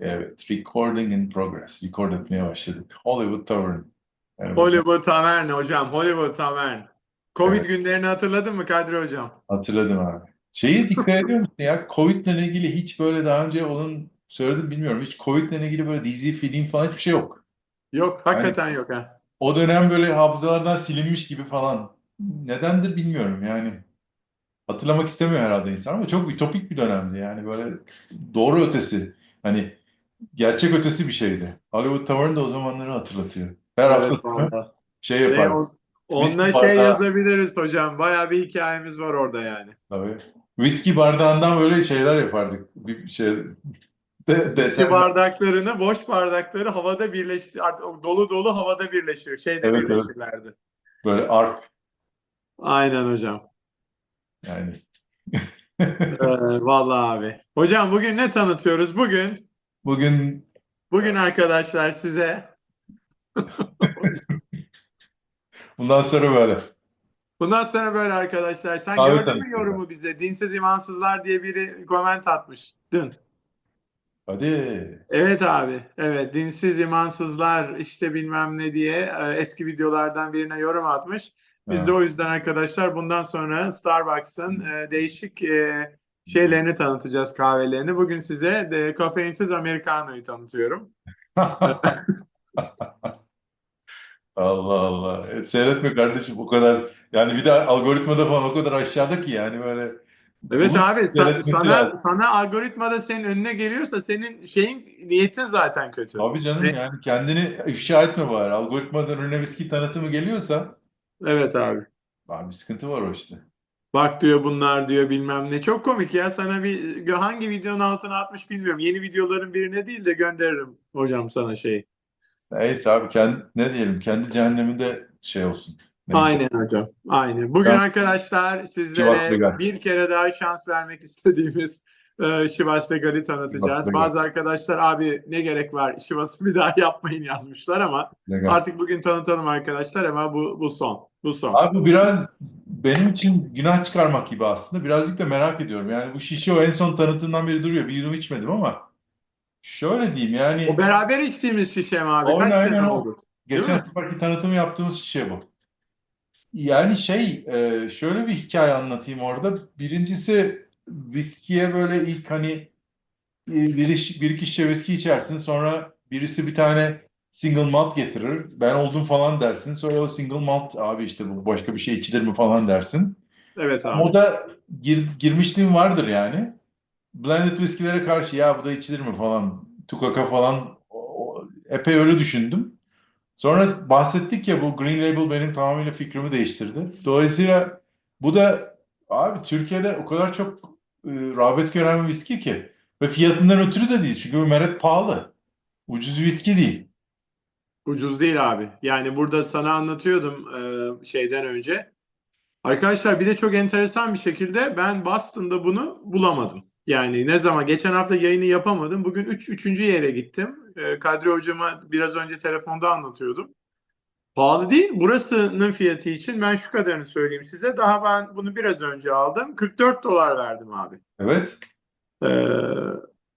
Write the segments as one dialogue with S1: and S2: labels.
S1: Evet, recording in progress. Record etmeye başladık. Hollywood Tavern. Yani
S2: Hollywood Tavern hocam. Hollywood Tavern. Covid
S1: Evet.
S2: günlerini hatırladın mı Kadri hocam?
S1: Hatırladım abi. Şeyi dikkat ediyor musun ya? Covid'le ilgili hiç böyle daha önce onun söyledim bilmiyorum. Hiç Covid'le ilgili böyle dizi, film falan hiçbir şey yok.
S2: Yok, hakikaten yok ha.
S1: O dönem böyle hafızalardan silinmiş gibi falan. Nedendir bilmiyorum yani. Hatırlamak istemiyor herhalde insan ama çok ütopik bir dönemdi yani böyle doğru ötesi. Hani gerçek ötesi bir şeydi. Hollywood Tavern da o zamanları hatırlatıyor. Her
S2: Evet
S1: hafta
S2: vallahi.
S1: şey
S2: Ve
S1: yapardık.
S2: on- onunla şey
S1: bardağı.
S2: yazabiliriz hocam. Bayağı bir hikayemiz var orada yani.
S1: Tabii. Viski bardağından böyle şeyler yapardık. Bir şey de, desenler.
S2: bardaklarını, boş bardakları havada birleştir, artık dolu dolu havada birleşir. Şeyde
S1: Evet, evet.
S2: birleşirlerdi.
S1: Böyle arp
S2: Aynen hocam.
S1: Yani.
S2: Ee, vallahi abi. Hocam bugün ne tanıtıyoruz? Bugün
S1: Bugün
S2: bugün arkadaşlar size
S1: bundan sonra böyle.
S2: Bundan sonra böyle arkadaşlar. Sen
S1: Abi
S2: gördün mü yorumu bize? Dinsiz imansızlar diye biri koment atmış dün.
S1: Hadi.
S2: Evet abi. Evet. Dinsiz imansızlar işte bilmem ne diye e, eski videolardan birine yorum atmış. Biz
S1: Ha.
S2: de o yüzden arkadaşlar bundan sonra Starbucks'ın e, değişik e, şeylerini tanıtacağız kahvelerini. Bugün size de kafeinsiz Americano'yu tanıtıyorum.
S1: Allah Allah. E, seyretme kardeşim o kadar. Yani bir de algoritmada falan o kadar aşağıda ki yani böyle.
S2: Evet abi
S1: seyretmesi
S2: sana
S1: lazım.
S2: sana algoritmada senin önüne geliyorsa senin şeyin niyetin zaten kötü.
S1: Abi canım
S2: Ne?
S1: yani kendini ifşa etme bari. Algoritmadan önüne viski tanıtımı geliyorsa
S2: Evet abi.
S1: abi bir sıkıntı var o işte.
S2: Bak diyor bunlar diyor bilmem ne. Çok komik ya. Sana bir hangi videonun altına atmış bilmiyorum. Yeni videoların birine değil de gönderirim hocam sana şey.
S1: Neyse abi kendi, ne diyelim kendi cehenneminde şey olsun. Neyse.
S2: Aynen hocam. Aynen. Bugün
S1: Ben-
S2: arkadaşlar sizlere bir kere daha şans vermek istediğimiz e, Şivas Legal'i tanıtacağız.
S1: Şivas.
S2: Bazı arkadaşlar abi ne gerek var Şivas'ı bir daha yapmayın yazmışlar ama
S1: Legal.
S2: artık bugün tanıtalım arkadaşlar ama bu bu son. Bu son.
S1: Abi bu biraz benim için günah çıkarmak gibi aslında. Birazcık da merak ediyorum. Yani bu şişe o en son tanıtımdan beri duruyor. Bir yudum içmedim ama şöyle diyeyim yani
S2: O beraber içtiğimiz şişe mi abi? Kaç
S1: Aynen,
S2: sene oldu?
S1: Geçen seferki tanıtımı yaptığımız şişe bu. Yani şey e, şöyle bir hikaye anlatayım orada. Birincisi viskiye böyle ilk hani e, bir, iş- bir iki şişe viski içersin sonra birisi bir tane single malt getirir. Ben oldum falan dersin. Sonra o single malt abi işte bu başka bir şey içilir mi falan dersin.
S2: Evet abi.
S1: Moda gir, girmişliğim vardır yani. Blended viskilere karşı ya bu da içilir mi falan. Tukaka falan o- epey öyle düşündüm. Sonra bahsettik ya bu Green Label benim tamamıyla fikrimi değiştirdi. Dolayısıyla bu da abi Türkiye'de o kadar çok rağbet gören bir viski ki ve fiyatından ötürü de değil. Çünkü meret pahalı. Ucuz viski değil.
S2: Ucuz değil abi. Yani burada sana anlatıyordum e, şeyden önce. Arkadaşlar bir de çok enteresan bir şekilde ben Boston'da bunu bulamadım. Yani ne zaman geçen hafta yayını yapamadım. Bugün 3 üç, üçüncü yere gittim. E, Kadri hocama biraz önce telefonda anlatıyordum. Pahalı değil. Burasının fiyatı için ben şu kadarını söyleyeyim size. Daha ben bunu biraz önce aldım. 44 dolar verdim abi.
S1: Evet.
S2: Ee,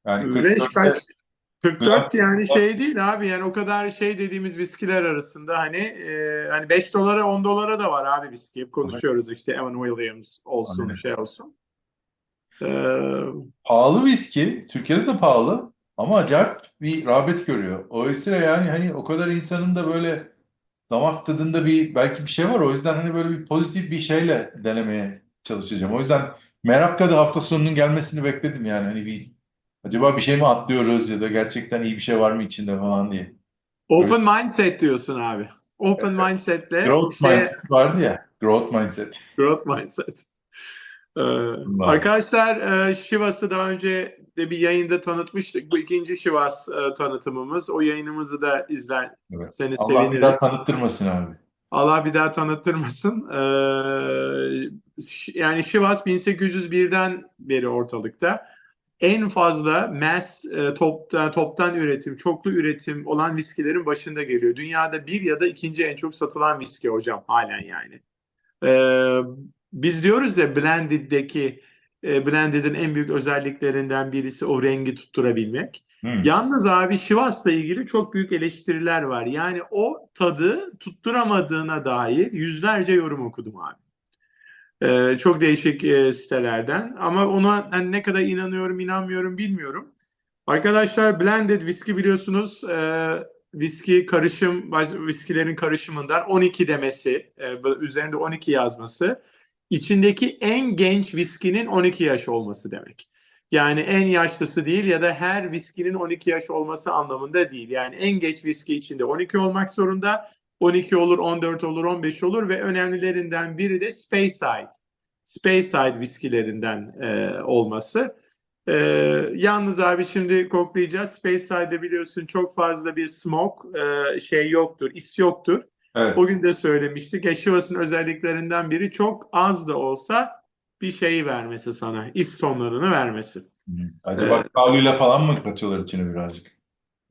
S1: Yani
S2: Ve
S1: 44'te
S2: kaç 44
S1: Güzel.
S2: yani şey değil abi yani o kadar şey dediğimiz viskiler arasında hani e, hani 5 dolara 10 dolara da var abi viski. Hep konuşuyoruz işte Evan Williams olsun
S1: Aynen.
S2: şey olsun. Ee,
S1: pahalı viski. Türkiye'de de pahalı ama acayip bir rağbet görüyor. Dolayısıyla yani hani o kadar insanın da böyle damak tadında bir belki bir şey var. O yüzden hani böyle bir pozitif bir şeyle denemeye çalışacağım. O yüzden merakla da hafta sonunun gelmesini bekledim yani. Hani bir acaba bir şey mi atlıyoruz ya da gerçekten iyi bir şey var mı içinde falan diye.
S2: open mindset diyorsun abi. Open
S1: Evet.
S2: mindsetle
S1: Growth
S2: şey,
S1: mindset vardı ya. Growth mindset.
S2: growth mindset. Ee, arkadaşlar e, Şivas'ı daha önce de bir yayında tanıtmıştık. Bu ikinci Şivas e, tanıtımımız. O yayınımızı da izler
S1: Evet.
S2: seni
S1: Allah bir daha
S2: seviniriz.
S1: tanıttırmasın abi.
S2: Allah bir daha tanıttırmasın. Ee, yani Şivas 1801'den beri ortalıkta. En fazla mass e, toptan, toptan üretim, çoklu üretim olan viskilerin başında geliyor. Dünyada bir ya da ikinci en çok satılan viski hocam halen yani. Ee, biz diyoruz ya Blended'deki e, blended'in en büyük özelliklerinden birisi o rengi tutturabilmek.
S1: Hmm.
S2: Yalnız abi Şivas'la ilgili çok büyük eleştiriler var. Yani o tadı tutturamadığına dair yüzlerce yorum okudum abi. Ee, çok değişik e, sitelerden ama ona hani ne kadar inanıyorum inanmıyorum bilmiyorum. Arkadaşlar blended viski biliyorsunuz e, viski karışım viskilerin karışımından 12 demesi e, üzerinde 12 yazması içindeki en genç viskinin 12 yaş olması demek. Yani en yaşlısı değil ya da her viskinin 12 yaş olması anlamında değil. Yani en geç viski içinde 12 olmak zorunda. 12 olur, 14 olur, 15 olur ve önemlilerinden biri de Speyside. Speyside viskilerinden e, olması. E, yalnız abi şimdi koklayacağız. Speyside'de biliyorsun çok fazla bir smoke e, şey yoktur, is yoktur.
S1: Evet.
S2: O gün de söylemiştik. Ya Chivas'ın özelliklerinden biri çok az da olsa bir şeyi vermesi sana. is tonlarını vermesi.
S1: Hmm. Acaba
S2: Evet.
S1: kavluyla falan mı katıyorlar içine birazcık?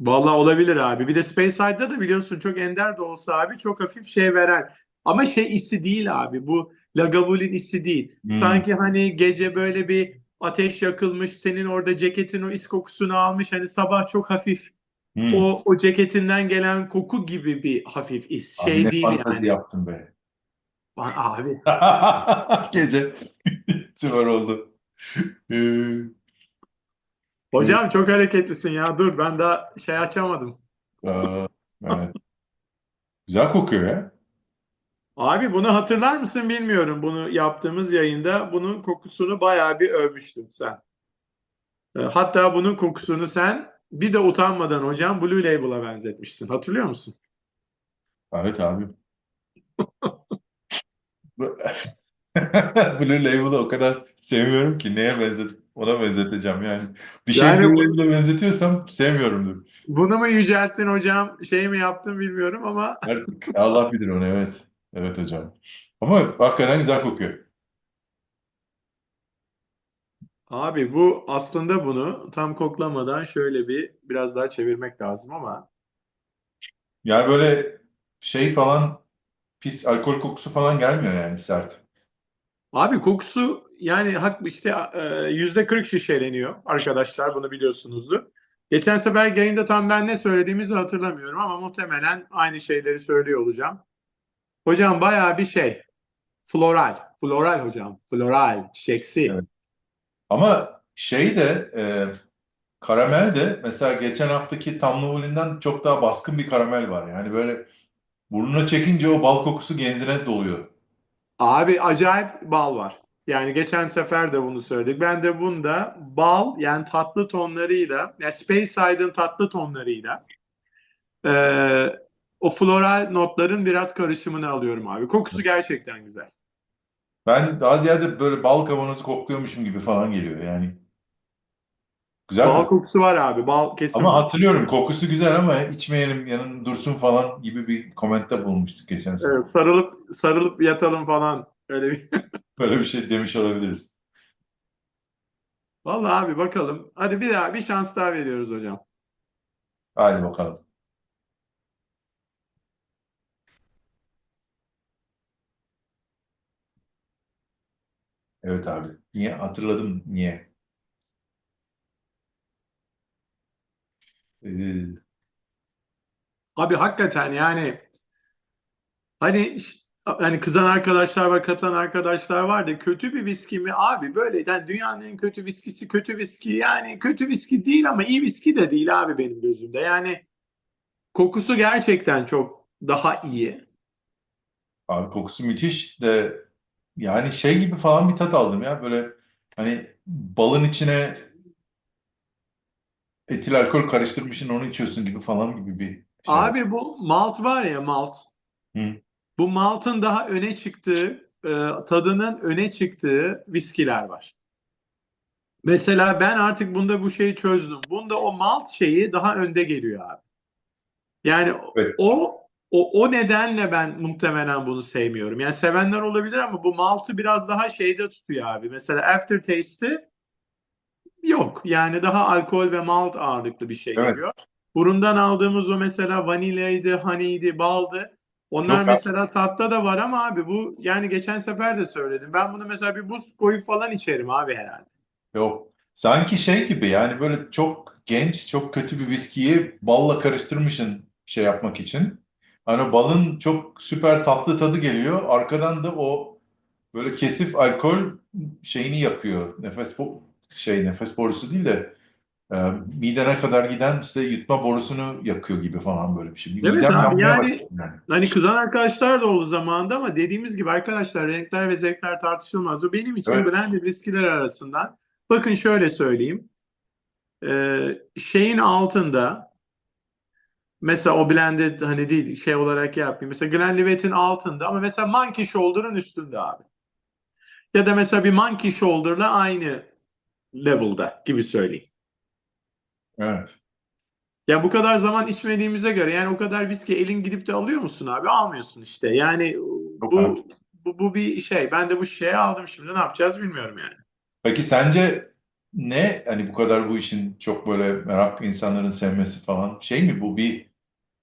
S2: Vallahi olabilir abi. Bir de Speyside'da da biliyorsun çok ender de olsa abi çok hafif şey veren. Ama şey hissi değil abi. Bu Lagavulin hissi değil.
S1: Hmm.
S2: Sanki hani gece böyle bir ateş yakılmış, senin orada ceketin o is kokusunu almış. Hani sabah çok hafif
S1: Hmm.
S2: o o ceketinden gelen koku gibi bir hafif is.
S1: Abi
S2: Şey
S1: ne
S2: değil yani.
S1: yaptın be.
S2: Abi
S1: Gece süper oldu. Ee,
S2: hocam çok hareketlisin ya. Dur ben daha şey açamadım.
S1: aa, evet. Güzel kokuyor ya.
S2: Abi bunu hatırlar mısın bilmiyorum. Bunu yaptığımız yayında bunun kokusunu bayağı bir övmüştün sen. E, Hatta bunun kokusunu sen bir de utanmadan hocam Blue Label'a benzetmiştin. Hatırlıyor musun?
S1: Evet abi. Blue Label'ı o kadar sevmiyorum ki neye benzet ona benzeteceğim yani. Bir şey
S2: Yani
S1: Blue Label'a benzetiyorsam sevmiyorumdur.
S2: Bunu mu yücelttin hocam? Şey mi yaptın bilmiyorum ama
S1: Artık Allah bilir onu evet. Evet hocam. Ama hakikaten güzel kokuyor.
S2: Abi bu aslında bunu tam koklamadan şöyle bir biraz daha çevirmek lazım ama
S1: Yani böyle şey falan pis alkol kokusu falan gelmiyor yani sert.
S2: Abi kokusu yani hak işte e, yüzde 40 şişeleniyor arkadaşlar bunu biliyorsunuzdur. Geçen sefer yayında tam ben ne söylediğimizi hatırlamıyorum ama muhtemelen aynı şeyleri söylüyor olacağım. Hocam bayağı bir şey. Floral. Floral hocam. Floral. Çiçeksi.
S1: Evet. Ama şey de e, karamel de mesela geçen haftaki Tam Novulin'den çok daha baskın bir karamel var. Yani böyle burnuna çekince o bal kokusu genzine doluyor.
S2: Abi acayip bal var. Yani geçen sefer de bunu söyledik. Ben de bunda bal yani tatlı tonlarıyla yani Speyside'ın tatlı tonlarıyla e, o floral notların biraz karışımını alıyorum abi. Kokusu gerçekten güzel.
S1: Ben daha ziyade böyle bal kavanozu kokluyormuşum gibi falan geliyor yani. Güzel
S2: Bal
S1: kokuyor.
S2: kokusu var abi. Bal kesin
S1: Ama hatırlıyorum kokusu güzel ama içmeyelim yanın dursun falan gibi bir komentte bulunmuştuk geçen sene.
S2: Evet, sarılıp sarılıp yatalım falan. Öyle bir.
S1: Böyle bir şey demiş olabiliriz.
S2: Vallahi abi bakalım. Hadi bir daha bir şans daha veriyoruz hocam.
S1: Hadi bakalım. Evet abi. Niye? Hatırladım niye. Ee,
S2: Abi hakikaten yani hani hani kızan arkadaşlar var, katan arkadaşlar var da kötü bir viski mi abi böyle yani dünyanın en kötü viskisi kötü viski yani kötü viski değil ama iyi viski de değil abi benim gözümde. Yani kokusu gerçekten çok daha iyi.
S1: abi kokusu müthiş de yani şey gibi falan bir tat aldım ya. Böyle hani balın içine etil alkol karıştırmışsın onu içiyorsun gibi falan gibi bir şey.
S2: Abi bu malt var ya malt.
S1: Hı.
S2: Bu maltın daha öne çıktığı, e, tadının öne çıktığı viskiler var. Mesela ben artık bunda bu şeyi çözdüm. Bunda o malt şeyi daha önde geliyor abi. Yani
S1: Evet.
S2: o o o nedenle ben muhtemelen bunu sevmiyorum. Yani sevenler olabilir ama bu maltı biraz daha şeyde tutuyor abi. Mesela aftertaste'i yok. Yani daha alkol ve malt ağırlıklı bir şey
S1: Evet.
S2: geliyor. Burundan aldığımız o mesela vanilyaydı, honey'di, baldı. Onlar
S1: Yok abi.
S2: mesela tatta da var ama abi bu yani geçen sefer de söyledim. Ben bunu mesela bir buz koyup falan içerim abi herhalde.
S1: Yok. Sanki şey gibi yani böyle çok genç, çok kötü bir viskiyi balla karıştırmışsın şey yapmak için. Hani balın çok süper tatlı tadı geliyor. Arkadan da o böyle kesif alkol şeyini yakıyor. Nefes şey nefes borusu değil de e, midene kadar giden işte yutma borusunu yakıyor gibi falan böyle bir şey.
S2: Evet
S1: midem
S2: abi, yani-
S1: yani.
S2: Hani kızan arkadaşlar da oldu zamanında ama dediğimiz gibi arkadaşlar renkler ve zevkler tartışılmaz. O benim için
S1: Evet.
S2: blended viskiler arasından bakın şöyle söyleyeyim. Ee, şeyin altında mesela o blended hani değil şey olarak yapayım. Mesela Glenlivet'in altında ama mesela Monkey Shoulder'ın üstünde abi. Ya da mesela bir Monkey Shoulder'la aynı level'da gibi söyleyeyim.
S1: Evet.
S2: Ya bu kadar zaman içmediğimize göre yani o kadar viski elin gidip de alıyor musun abi? Almıyorsun işte. Yani bu, bu bu bir şey. Ben de bu şişeyi aldım şimdi. Ne yapacağız bilmiyorum yani.
S1: Peki sence ne hani bu kadar bu işin çok böyle merak insanların sevmesi falan şey mi bu bir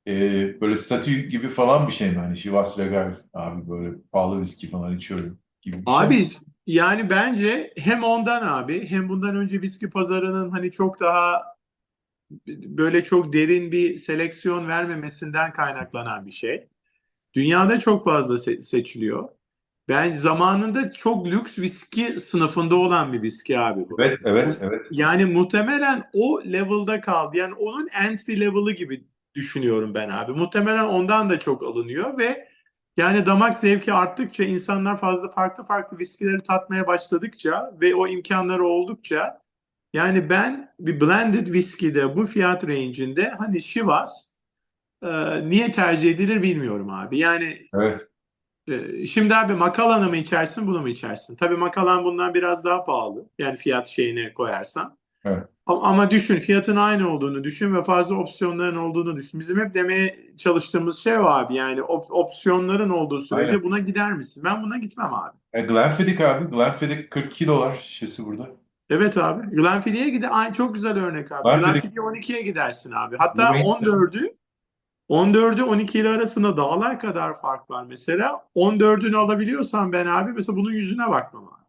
S1: e, böyle statü gibi falan bir şey mi hani Chivas Regal abi böyle pahalı viski falan içiyorum gibi bir şey?
S2: Abi yani bence hem ondan abi hem bundan önce viski pazarının hani çok daha böyle çok derin bir seleksiyon vermemesinden kaynaklanan bir şey. Dünyada çok fazla se- seçiliyor. Ben zamanında çok lüks viski sınıfında olan bir viski abi bu.
S1: Evet evet evet
S2: Yani muhtemelen o level'da kaldı. Yani onun entry level'ı gibi düşünüyorum ben abi. Muhtemelen ondan da çok alınıyor ve yani damak zevki arttıkça insanlar fazla farklı farklı viskileri tatmaya başladıkça ve o imkanları oldukça yani ben bir blended viskide bu fiyat range'inde hani Chivas e, niye tercih edilir bilmiyorum abi. Yani
S1: evet
S2: Şimdi abi Macallan'ı mı içersin bunu mu içersin? Tabii Macallan bundan biraz daha pahalı. Yani fiyat şeyine koyarsan.
S1: Evet.
S2: Ama, düşün fiyatın aynı olduğunu düşün ve fazla opsiyonların olduğunu düşün. Bizim hep demeye çalıştığımız şey o abi. Yani op- opsiyonların olduğu sürece
S1: Aynen.
S2: buna gider misin? Ben buna gitmem abi.
S1: E, Glenfiddich abi Glenfiddich 42 dolar şişesi burada.
S2: Evet abi. Glenfiddich'e gide aynı çok güzel örnek abi.
S1: Glenfiddich-
S2: Glenfiddich 12'ye gidersin abi. Hatta
S1: Bu range-
S2: 14'ü 14'ü 12 ile arasında dağlar kadar fark var mesela. 14'ünü alabiliyorsan ben abi mesela bunun yüzüne bakmam abi.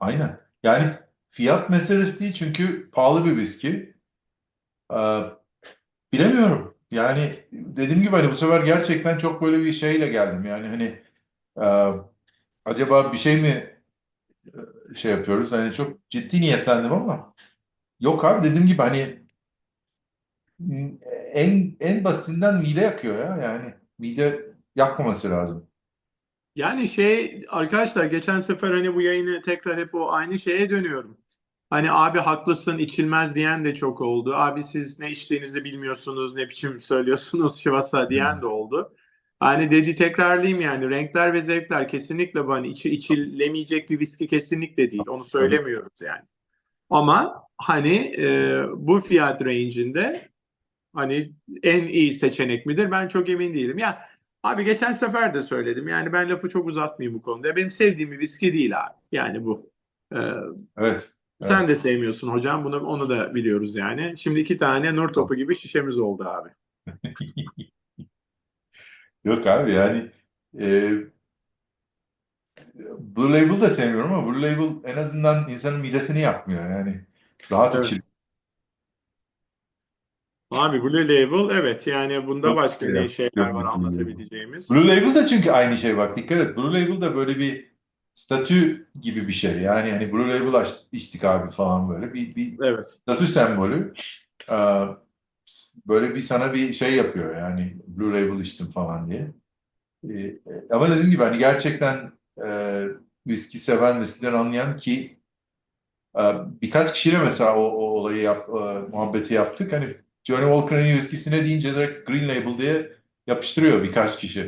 S1: Aynen. Yani fiyat meselesi değil çünkü pahalı bir viski. Ee, bilemiyorum. Yani dediğim gibi hani bu sefer gerçekten çok böyle bir şeyle geldim. Yani hani e, acaba bir şey mi e, şey yapıyoruz? Hani çok ciddi niyetlendim ama yok abi dediğim gibi hani en en basitinden mide yakıyor ya yani mide yakmaması lazım.
S2: Yani şey arkadaşlar geçen sefer hani bu yayını tekrar hep o aynı şeye dönüyorum. Hani abi haklısın içilmez diyen de çok oldu. Abi siz ne içtiğinizi bilmiyorsunuz ne biçim söylüyorsunuz Şivasa diyen de oldu. Hani dedi tekrarlayayım yani renkler ve zevkler kesinlikle bu hani içi, içilemeyecek bir viski kesinlikle değil. Onu söylemiyoruz yani. Ama hani e, bu fiyat range'inde hani en iyi seçenek midir? Ben çok emin değilim. Ya abi geçen sefer de söyledim. Yani ben lafı çok uzatmayayım bu konuda. Benim sevdiğim bir viski değil abi. Yani bu. Ee,
S1: Evet.
S2: sen de sevmiyorsun hocam. Bunu onu da biliyoruz yani. Şimdi iki tane nur topu gibi şişemiz oldu abi.
S1: Yok abi yani e, Blue Label da sevmiyorum ama Blue Label en azından insanın midesini yakmıyor yani. Rahat
S2: Evet.
S1: içilir.
S2: Abi Blue Label evet yani bunda başka
S1: şey
S2: ne şeyler var anlatabileceğimiz.
S1: Blue Label da çünkü aynı şey bak dikkat et. Blue Label da böyle bir statü gibi bir şey. Yani hani Blue Label aç- içtik abi falan böyle bir, bir
S2: Evet.
S1: statü sembolü. Ee, böyle bir sana bir şey yapıyor yani Blue Label içtim falan diye. Ee, ama dediğim gibi hani gerçekten e, viski seven, viskiden anlayan ki e, birkaç kişiyle mesela o, o olayı yap, e, muhabbeti yaptık. Hani Johnny Walker'ın viskisine deyince direkt Green Label diye yapıştırıyor birkaç kişi.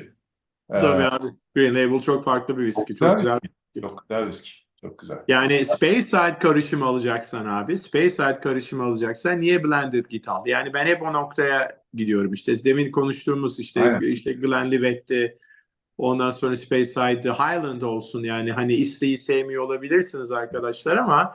S1: Ee,
S2: Tabii abi. Green Label çok farklı bir viski.
S1: Çok
S2: Çok
S1: güzel.
S2: güzel.
S1: çok güzel viski. Çok güzel.
S2: Yani Space Side karışımı alacaksan abi, Space Side karışımı alacaksan niye blended git al? Yani ben hep o noktaya gidiyorum işte. Demin konuştuğumuz işte
S1: Aynen.
S2: işte Glenlivet'ti, ondan sonra Space Side'di, Highland olsun yani hani isteği sevmiyor olabilirsiniz arkadaşlar ama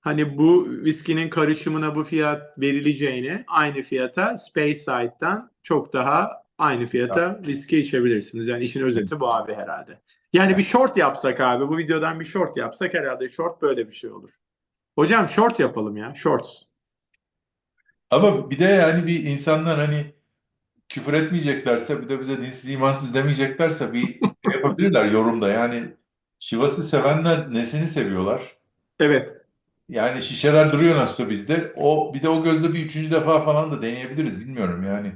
S2: hani bu viskinin karışımına bu fiyat verileceğini aynı fiyata Space Side'dan çok daha aynı fiyata viski içebilirsiniz. Yani işin özeti bu abi herhalde. Yani bir short yapsak abi bu videodan bir short yapsak herhalde short böyle bir şey olur. Hocam short yapalım ya shorts.
S1: Ama bir de yani bir insanlar hani küfür etmeyeceklerse bir de bize dinsiz imansız demeyeceklerse bir şey yapabilirler yorumda. Yani Şivas'ı sevenler nesini seviyorlar?
S2: Evet.
S1: Yani şişeler duruyor nasılsa bizde. O bir de o gözle bir üçüncü defa falan da deneyebiliriz. Bilmiyorum yani.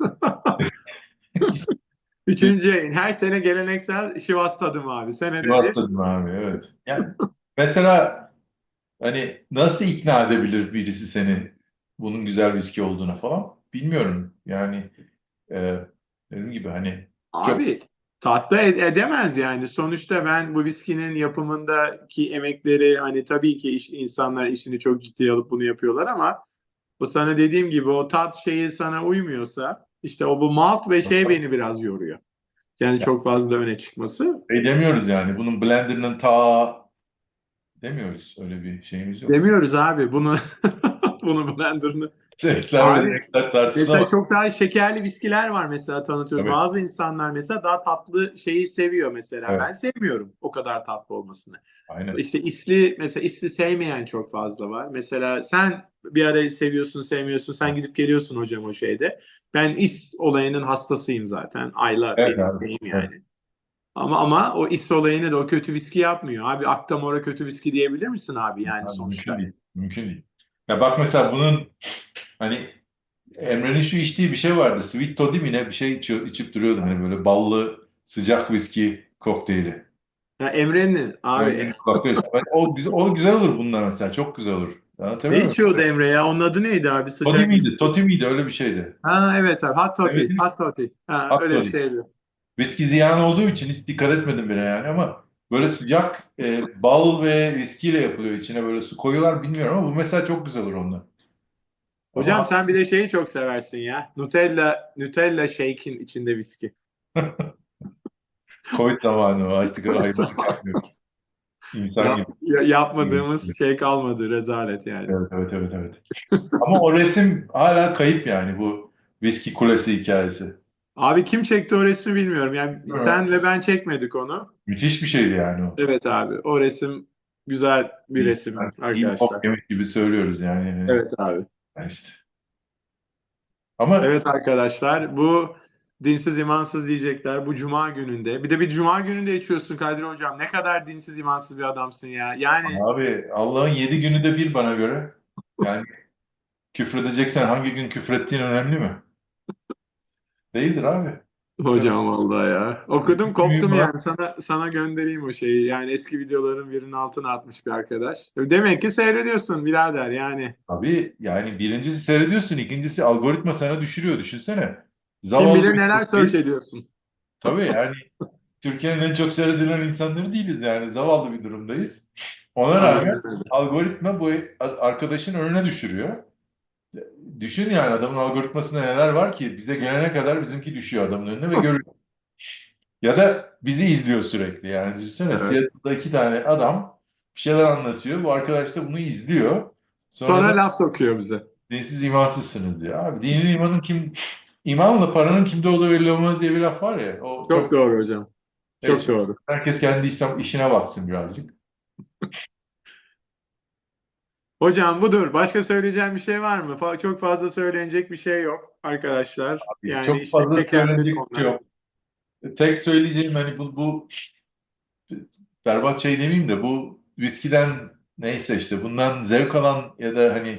S2: Üçüncü yayın. Her sene geleneksel Şivas tadım abi. Senede bir.
S1: Şivas tadım abi evet. Yani mesela hani nasıl ikna edebilir birisi seni bunun güzel viski olduğuna falan? Bilmiyorum. Yani e, dediğim gibi hani
S2: Abi tatlı ed- edemez yani. Sonuçta ben bu viskinin yapımındaki emekleri hani tabii ki iş- insanlar işini çok ciddiye alıp bunu yapıyorlar ama bu sana dediğim gibi o tat şeyi sana uymuyorsa işte o bu malt ve şey beni biraz yoruyor. Yani çok fazla öne çıkması.
S1: şey demiyoruz yani. Bunun blenderının ta demiyoruz. Öyle bir şeyimiz yok.
S2: Demiyoruz abi bunu bunu blenderını.
S1: Zevkler ve renkler tartışılır
S2: Mesela çok daha şekerli viskiler var mesela tanıtıyoruz.
S1: Evet.
S2: Bazı insanlar mesela daha tatlı şeyi seviyor mesela.
S1: Evet.
S2: Ben sevmiyorum o kadar tatlı olmasını.
S1: aynen.
S2: İşte isli mesela isli sevmeyen çok fazla var. Mesela sen bir ara seviyorsun sevmiyorsun sen gidip geliyorsun hocam o şeyde. Ben is olayının hastasıyım zaten. Ayla
S1: Evet
S2: benim yani. Ama ama o is olayını da o kötü viski yapmıyor. Abi Aktamora kötü viski diyebilir misin abi yani
S1: Abi
S2: sonuçta?
S1: mümkün değil. Mümkün değil. Ya bak mesela bunun hani Emre'nin şu içtiği bir şey vardı. Sweet Toddy mi ne bir şey içiyor, içip duruyordu. Hani böyle ballı sıcak viski kokteyli.
S2: Ya Emre'nin abi
S1: Böyle bakıyorsun. Ben- O güzel, o güzel olur bunlar mesela. Çok güzel olur. Anlatabiliyor
S2: ne
S1: muyum?
S2: içiyordu Emre ya? Onun adı neydi abi?
S1: Toddy
S2: Sıcak
S1: miydi?
S2: viski.
S1: Toddy miydi? Öyle bir şeydi.
S2: Ha evet abi. Hot toddy.
S1: Evet.
S2: Hot toddy. Ha,
S1: Hot
S2: öyle bir
S1: toddy.
S2: şeydi.
S1: Viski ziyan olduğu için hiç dikkat etmedim bile yani ama böyle sıcak e, bal ve viskiyle yapılıyor. İçine böyle su koyuyorlar bilmiyorum ama bu mesela çok güzel olur onunla.
S2: Hocam
S1: Ama
S2: sen bir de şeyi çok seversin ya. Nutella Nutella shake'in içinde viski.
S1: Covid zamanı artık yapmıyoruz. İnsan
S2: Ya-
S1: gibi.
S2: ya- yapmadığımız şey kalmadı. Rezalet yani.
S1: Evet, evet, evet, evet. Ama o resim hala kayıp yani bu viski kulesi hikayesi.
S2: Abi kim çekti o resmi bilmiyorum. Yani
S1: Evet.
S2: sen ve ben çekmedik onu.
S1: Müthiş bir şeydi yani o.
S2: Evet abi. O resim güzel bir resim
S1: iyi
S2: arkadaşlar.
S1: yemek gibi söylüyoruz yani.
S2: Evet abi.
S1: İşte. Ama
S2: Evet arkadaşlar. Bu dinsiz imansız diyecekler bu cuma gününde. Bir de bir cuma gününde içiyorsun Kadir hocam. Ne kadar dinsiz imansız bir adamsın ya. Yani
S1: abi Allah'ın yedi günü de bir bana göre. Yani küfredeceksen hangi gün küfrettiğin önemli mi? Değildir abi.
S2: Hocam vallahi ya. Okudum koptum
S1: Bilmiyorum
S2: yani. Sana sana göndereyim o şeyi. Yani eski videoların birinin altına atmış bir arkadaş. Demek ki seyrediyorsun birader yani.
S1: Abi yani birincisi seyrediyorsun, ikincisi algoritma sana düşürüyor. Düşünsene.
S2: Kim
S1: Zavallı
S2: bilir
S1: bir
S2: neler
S1: kokteyl.
S2: search ediyorsun.
S1: Tabii yani Türkiye'nin en çok seyredilen insanları değiliz yani. Zavallı bir durumdayız. Ona rağmen
S2: Aynen öyle.
S1: algoritma bu arkadaşın önüne düşürüyor. Düşün yani adamın algoritmasında neler var ki bize gelene kadar bizimki düşüyor adamın önüne ve görüyor. Ya da bizi izliyor sürekli yani düşünsene
S2: Evet.
S1: Seattle'da iki tane adam bir şeyler anlatıyor. Bu arkadaş da bunu izliyor. Sonra
S2: Sonra
S1: da
S2: laf sokuyor bize.
S1: dinsiz imansızsınız diyor. Abi dinin imanın kim imanla paranın kimde olduğu belli olmaz diye bir laf var ya. O
S2: Çok
S1: çok
S2: doğru hocam.
S1: Evet,
S2: Çok doğru.
S1: herkes kendi işine baksın birazcık.
S2: Hocam budur. Başka söyleyeceğim bir şey var mı? Fa- Çok fazla söylenecek bir şey yok arkadaşlar. Yani
S1: Çok
S2: işte
S1: fazla söylenecek bir şey yok. Tek söyleyeceğim hani bu, bu berbat şey demeyeyim de bu viskiden neyse işte bundan zevk alan ya da hani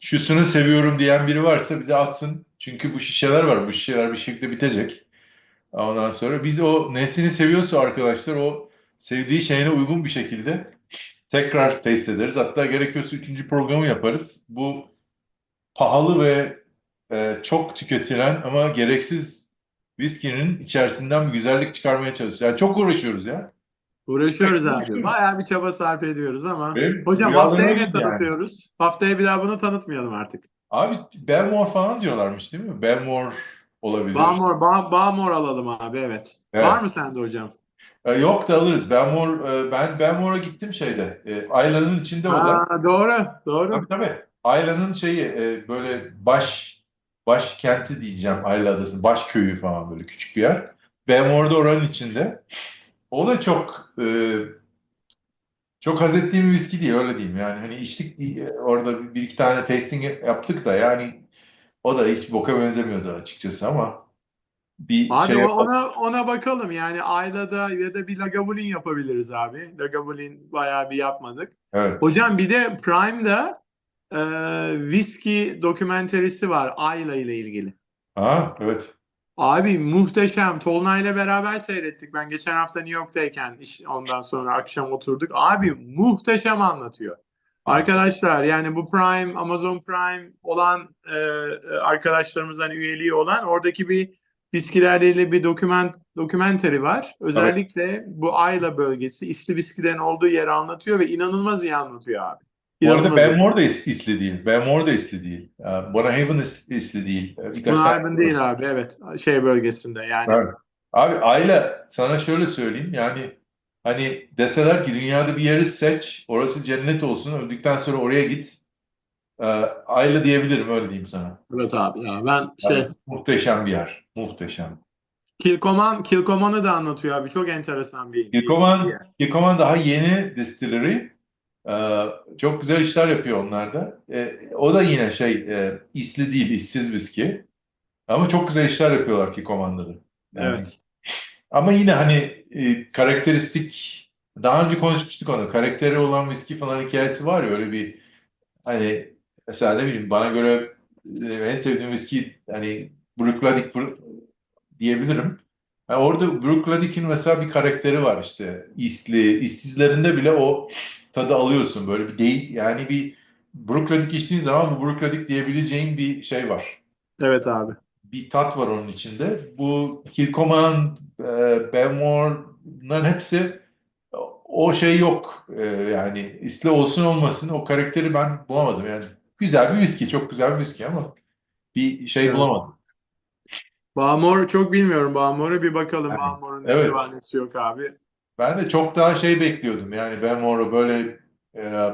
S1: şusunu seviyorum diyen biri varsa bize atsın. Çünkü bu şişeler var. Bu şişeler bir şekilde bitecek. Ondan sonra biz o nesini seviyorsa arkadaşlar o sevdiği şeyine uygun bir şekilde tekrar test ederiz. Hatta gerekiyorsa üçüncü programı yaparız. Bu pahalı ve e, çok tüketilen ama gereksiz viskinin içerisinden bir güzellik çıkarmaya çalışıyoruz. Yani çok uğraşıyoruz ya.
S2: Uğraşıyoruz abi. Bayağı bir çaba sarf ediyoruz ama.
S1: Benim
S2: Hocam haftaya ne
S1: girdi yani.
S2: tanıtıyoruz? Haftaya bir daha bunu tanıtmayalım artık.
S1: Abi Belmore falan diyorlarmış değil mi? Belmore olabilir.
S2: Bağmor, bağ, Bağmor alalım abi evet.
S1: Evet.
S2: Var mı sende hocam?
S1: E, yok da alırız. Belmore, e, ben Belmore'a gittim şeyde. E, Ayla'nın içinde o da.
S2: Aa, doğru, doğru.
S1: Tabii tabii. Ayla'nın şeyi e, böyle baş başkenti diyeceğim Ayla Adası. Baş köyü falan böyle küçük bir yer. Bemore da oranın içinde. O da çok e, çok haz ettiğim bir viski değil öyle diyeyim. Yani hani içtik orada bir iki tane tasting yaptık da yani o da hiç boka benzemiyordu açıkçası ama bir
S2: Abi
S1: şey
S2: ona ona bakalım. Yani Ayla'da ya da bir Lagavulin yapabiliriz abi. Lagavulin bayağı bir yapmadık.
S1: Evet.
S2: Hocam bir de Prime'da e, whisky dokumenterisi var Ayla ile ilgili.
S1: Ha, evet.
S2: Abi muhteşem. Tolunay ile beraber seyrettik. Ben geçen hafta New York'tayken iş- ondan sonra akşam oturduk. Abi muhteşem anlatıyor. Arkadaşlar yani bu Prime, Amazon Prime olan e, arkadaşlarımızdan üyeliği olan oradaki bir viskilerle ilgili bir doküment dokumenteri var. Özellikle bu Ayla bölgesi isli viskilerin olduğu yeri anlatıyor ve inanılmaz iyi anlatıyor abi.
S1: Bu arada
S2: İnanılmaz.
S1: Benmore da is- isli değil. Benmore da isli değil. Yani Bonahaven is- isli değil. Tane-
S2: Harbin değil abi evet şey bölgesinde yani.
S1: Evet. Abi Ayla sana şöyle söyleyeyim yani hani deseler ki dünyada bir yeri seç orası cennet olsun öldükten sonra oraya git Ee, Ayla diyebilirim öyle diyeyim sana.
S2: Evet abi ya ben şey
S1: Yani muhteşem bir yer. Muhteşem.
S2: Kilkoman Kilkoman'ı da anlatıyor abi. Çok enteresan bir, bir- bir
S1: Kilkoman,
S2: yer.
S1: Kilkoman daha yeni distillery. Ee, çok güzel işler yapıyor onlar da. Ee, o da yine şey e, isli değil, işsiz viski. Ama çok güzel işler yapıyorlar Kilkoman'da da. Yani
S2: Evet.
S1: Ama yine hani e, karakteristik daha önce konuşmuştuk onu. Karakteri olan viski falan hikayesi var ya öyle bir hani mesela ne bileyim bana göre e, en sevdiğim viski hani Bru- diyebilirim. Yani orada Bruichladdach'in mesela bir karakteri var işte. İsli, işsizlerinde bile o tadı alıyorsun. Böyle bir değil yani bir Bruichladdich içtiğin zaman bu Bruichladdich diyebileceğin bir şey var
S2: Evet abi.
S1: bir tat var onun içinde. Bu Kilkoman, e, Benmore bunların hepsi o şey yok. E, yani isli olsun olmasın o karakteri ben bulamadım. Yani güzel bir viski, çok güzel bir viski ama bir şey
S2: Evet.
S1: bulamadım.
S2: Bağmor çok bilmiyorum Bağmor'a bir bakalım
S1: Yani,
S2: Bağmor'un nesi
S1: evet.
S2: var nesi yok abi.
S1: Ben de çok daha şey bekliyordum. Yani Benmore'u böyle e,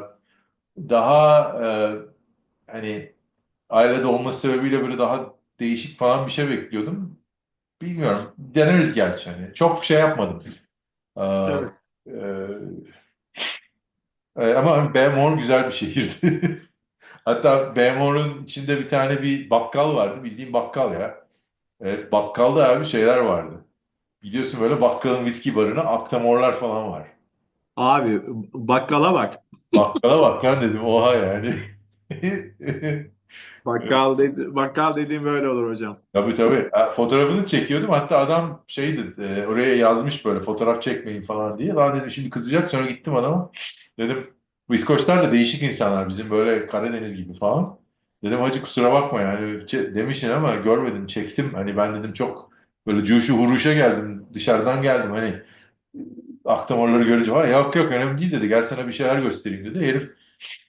S1: daha e, hani ailede olması sebebiyle böyle daha değişik falan bir şey bekliyordum. Bilmiyorum. Deneriz gerçi hani. Çok şey yapmadım. Ee,
S2: Evet.
S1: e, e, ama Bemor güzel bir şehirdi. Hatta Bemor'un içinde bir tane bir bakkal vardı. Bildiğim bakkal ya. Evet, bakkalda abi şeyler vardı. Gidiyorsun böyle bakkalın viski barına aktamorlar falan var.
S2: Abi bakkala bak.
S1: Bakkala bak lan dedim. Oha yani.
S2: Bakkal dedi, bakkal dediğim böyle olur hocam.
S1: Tabii tabii. Ha, Fotoğrafını çekiyordum. Hatta adam şeydi e, oraya yazmış böyle fotoğraf çekmeyin falan diye. Lan dedim şimdi kızacak. Sonra gittim adama. Dedim bu İskoçlar da değişik insanlar. Bizim böyle Karadeniz gibi falan. Dedim hacı kusura bakma yani demişsin ama görmedim çektim. Hani ben dedim çok böyle cuşu huruşa geldim. Dışarıdan geldim hani aktamorları görünce falan yok yok önemli değil dedi. Gel sana bir şeyler göstereyim dedi. Herif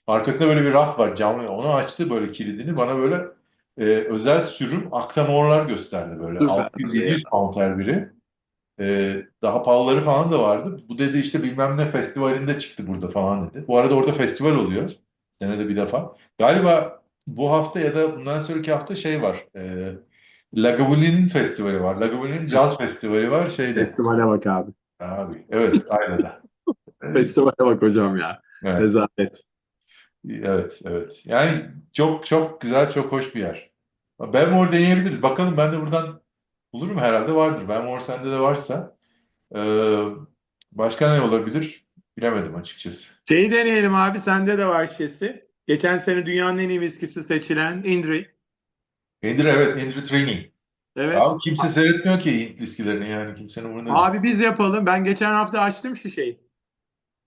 S1: arkasında böyle bir raf var camlı. Onu açtı böyle kilidini. Bana böyle e, özel sürüm aktamorlar gösterdi böyle.
S2: Süper.
S1: 600-700 pound her biri. E, daha pahalıları falan da vardı. Bu dedi işte bilmem ne festivalinde çıktı burada falan dedi. Bu arada orada festival oluyor. Senede bir defa. Galiba bu hafta ya da bundan sonraki hafta şey var. E, Lagavulin festivali var. Lagavulin Jazz Festivali var şeyde.
S2: Festivale bak abi.
S1: Abi evet Aynada. Evet,
S2: Festivale bak hocam ya.
S1: evet.
S2: Rezalet.
S1: Evet, evet. Yani çok çok güzel, çok hoş bir yer. Benmore deneyebiliriz. Bakalım ben de buradan bulurum herhalde vardır. Benmore sende de varsa. Ee, başka ne olabilir? Bilemedim açıkçası.
S2: Şeyi deneyelim abi sende de var şişesi. Geçen sene dünyanın en iyi viskisi seçilen Indri.
S1: Ender evet, Ender Training.
S2: Evet.
S1: Abi kimse seyretmiyor ki Hint viskilerini yani kimsenin umurunda değil.
S2: Abi biz yapalım. Ben geçen hafta açtım şişeyi.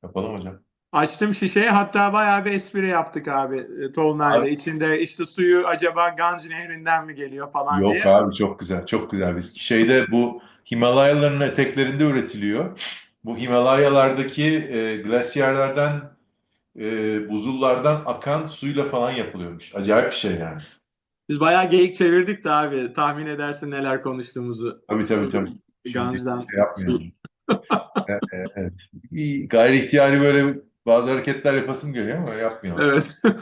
S1: Yapalım hocam.
S2: Açtım şişeyi hatta bayağı bir espri yaptık abi e, Tolunay'la.
S1: Abi-
S2: İçinde işte suyu acaba Ganj Nehri'nden mi geliyor falan
S1: Yok
S2: diye.
S1: abi çok güzel, çok güzel viski. Şeyde bu Himalayaların eteklerinde üretiliyor. Bu Himalayalardaki e, glasyerlerden, e, buzullardan akan suyla falan yapılıyormuş. Acayip bir şey yani.
S2: Biz bayağı geyik çevirdik de abi tahmin edersin neler konuştuğumuzu.
S1: Tabii tabii tabii.
S2: Ganj'dan.
S1: Şey. Evet. İyi, gayri ihtiyari böyle bazı hareketler yapasım geliyor ama yapmıyorum.
S2: Evet.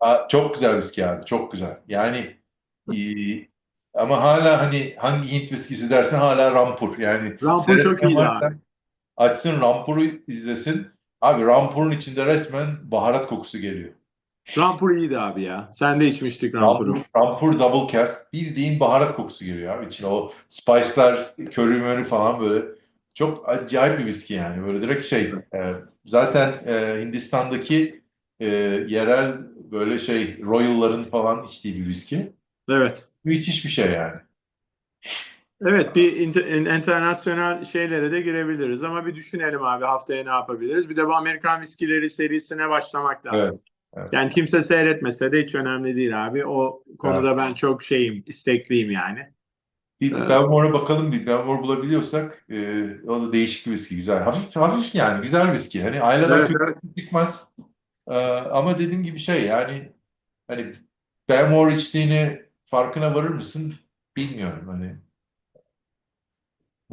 S1: Aa, çok güzel viski abi, çok güzel. Yani Ee, ama hala hani hangi Hint viskisi dersen hala Rampur. Yani
S2: Rampur çok
S1: varsa
S2: abi.
S1: açsın Rampur'u izlesin. Abi Rampur'un içinde resmen baharat kokusu geliyor.
S2: Rampur iyiydi abi ya. Sen de içmiştik Rampur'u.
S1: Rampur, Rampur Double Cask bildiğin baharat kokusu geliyor abi içine. O spice'lar, köri möri falan böyle çok acayip bir viski yani. Böyle direkt şey e, zaten e, Hindistan'daki e, yerel böyle şey royal'ların falan içtiği bir viski.
S2: Evet.
S1: Müthiş bir şey yani.
S2: Evet bir inter- internasyonel şeylere de girebiliriz ama bir düşünelim abi haftaya ne yapabiliriz. Bir de bu Amerikan viskileri serisine başlamak lazım.
S1: Evet. evet.
S2: Yani kimse seyretmese de hiç önemli değil abi. O konuda ben çok şeyim, istekliyim yani.
S1: Bir
S2: Evet.
S1: Belmore'a bakalım bir. Belmore bulabiliyorsak e, o da değişik bir viski. Güzel. Hafif hafif yani. Güzel viski. Hani aileden
S2: Evet, evet.
S1: çıkmaz. E, ama dediğim gibi şey yani hani Belmore içtiğini farkına varır mısın? Bilmiyorum hani.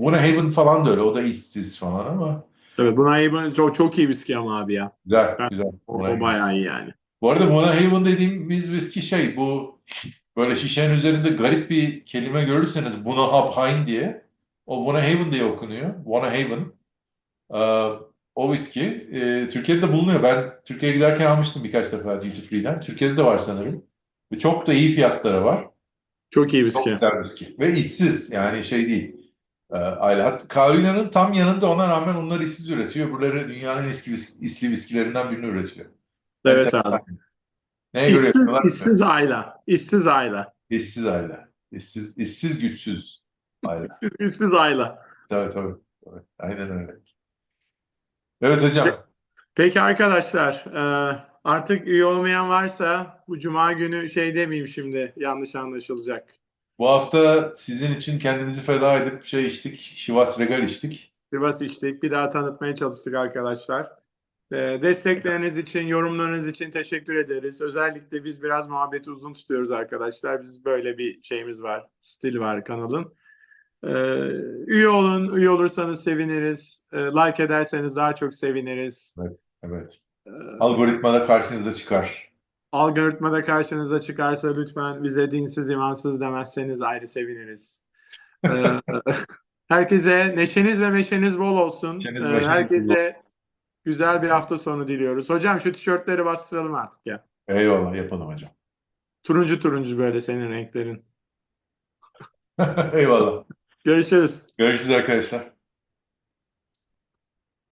S1: Haven falan da öyle. O da işsiz falan ama
S2: Evet, buna iyi, çok, çok iyi viski ama abi ya.
S1: güzel
S2: Ben-
S1: güzel.
S2: O, o bayağı iyi yani.
S1: Bu arada Mona Haven dediğimiz viski şey bu böyle şişenin üzerinde garip bir kelime görürseniz Buna Haven diye o Buna Haven diye okunuyor. Buna Haven. Ee, o viski e, Türkiye'de de bulunuyor. Ben Türkiye'ye giderken almıştım birkaç defa duty free'den. Türkiye'de de var sanırım. Ve çok da iyi fiyatlara var.
S2: Çok iyi
S1: Çok
S2: viski.
S1: güzel viski. Ve işsiz yani şey değil. Ee, aile. Hatta Carolинa'nın tam yanında ona rağmen onlar işsiz üretiyor. Öbürleri dünyanın eski isli viskilerinden birini üretiyor.
S2: Evet abi.
S1: Neye göre
S2: İşsiz,
S1: yapıyorlar?
S2: işsiz ayla. İşsiz ayla.
S1: İşsiz aile. İşsiz, işsiz güçsüz aile.
S2: İşsiz, işsiz ayla.
S1: Tabii tabii. tabii. Aynen öyle. Evet hocam.
S2: Peki arkadaşlar, e, artık üye olmayan varsa bu cuma günü şey demeyeyim şimdi yanlış anlaşılacak.
S1: Bu hafta sizin için kendimizi feda edip şey içtik. Şivas Regal içtik.
S2: Sivas içtik. Bir daha tanıtmaya çalıştık arkadaşlar. E, destekleriniz için, yorumlarınız için teşekkür ederiz. Özellikle biz biraz muhabbeti uzun tutuyoruz arkadaşlar. Biz böyle bir şeyimiz var, stil var kanalın. E, üye olun, üye olursanız seviniriz. E, like ederseniz daha çok seviniriz.
S1: Evet.
S2: E,
S1: Algoritmada karşınıza çıkar.
S2: Algoritmada karşınıza çıkarsa lütfen bize dinsiz imansız demezseniz ayrı seviniriz. Ee, herkese neşeniz ve meşeniz bol olsun.
S1: Neşeniz,
S2: Ee,
S1: meşeniz
S2: herkese güzel bir hafta sonu diliyoruz. Hocam şu tişörtleri bastıralım artık ya.
S1: Eyvallah yapalım hocam.
S2: Turuncu turuncu böyle senin renklerin.
S1: Eyvallah.
S2: Görüşürüz.
S1: Görüşürüz arkadaşlar.